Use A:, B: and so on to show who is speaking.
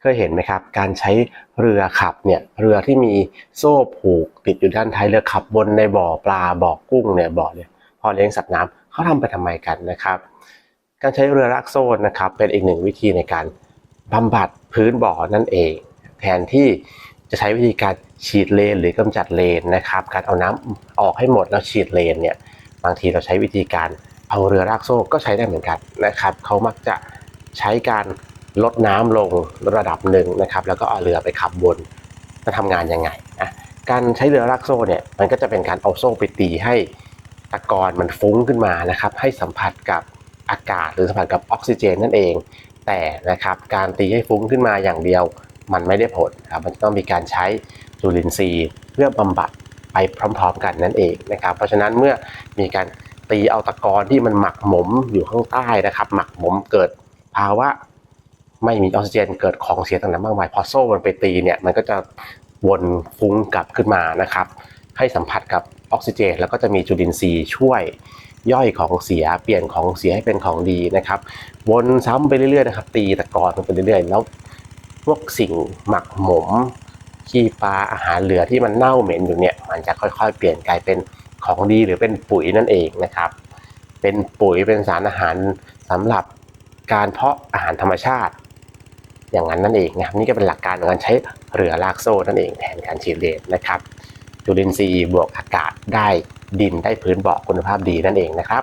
A: เคยเห็นไหมครับ การใช้เรือขับเนี่ยเรือที่มีโซ่ผูกติดอยู่ด้านท้ายเรือขับบนในบ่อปลาบ่อกุ้งเนี่ยบ่อเนี่ยพอเลี้ยงสัตว์น้ำเขาทำไปทำไมกันนะครับ การใช้เรือลากโซ่นะครับเป็นอีกหนึ่งวิธีในการบำบัดพื้นบ่อนั่นเอง แทนที่จะใช้วิธีการฉีดเลนหรือกำจัดเลนนะครับ การเอาน้ำออกให้หมดแล้วฉีดเลนเนี่ยบางทีเราใช้วิธีการเอาเรือลากโซ่ก็ใช้ได้เหมือนกันนะครับเขามักจะใช้การ ลดน้ำลงระดับหนึ่งนะครับ แล้วก็เอาเรือไปขับบนจะทำงานยังไงนะการใช้เรือลากโซ่เนี่ยมันก็จะเป็นการเอาโซ่ไปตีให้ตะกอนมันฟุ้งขึ้นมานะครับ ให้สัมผัสกับอากาศหรือสัมผัสกับออกซิเจนนั่นเอง แต่นะครับการตีให้ฟุ้งขึ้นมาอย่างเดียว มันไม่ได้ผลครับมันต้องมีการใช้จุลินทรีย์เพื่อบำบัดไปพร้อม ๆ กันนั่นเองนะครับ เพราะฉะนั้นเมื่อมีการตีเอาตะกอนที่มันหมักหมมอยู่ข้างใต้นะครับ หมักหมมเกิดภาวะ ไม่มีออกซิเจนเกิดของเสียต่างๆมากมายพอโซ่มันไปตีเนี่ยมันก็จะวนฟุ้งกลับขึ้นมานะครับ ให้สัมผัสกับออกซิเจน แล้วก็จะมีจุลินทรีย์ช่วยย่อยของเสียเปลี่ยนของเสียให้เป็นของดีนะครับ วนซ้ำไปเรื่อยๆนะครับ ตีตะกอนมันไปเรื่อยๆ แล้วพวกสิ่งหมักหมมขี้ปลาอาหารเหลือที่มันเน่าเหม็นอยู่เนี่ย มันจะค่อยๆ เปลี่ยนกลายเป็นของดีหรือเป็นปุ๋ยนั่นเองนะครับ เป็นปุ๋ยเป็นสารอาหารสำหรับการเพาะอาหารธรรมชาติ อย่างนั้นนั่นเองนะครับนี่ก็เป็นหลักการของการใช้เรือลากโซ่นั่นเองแทนการฉีดเลนนะครับจุลินทรีย์บวกอากาศได้ดินได้พื้นเบาะคุณภาพดีนั่นเองนะครับ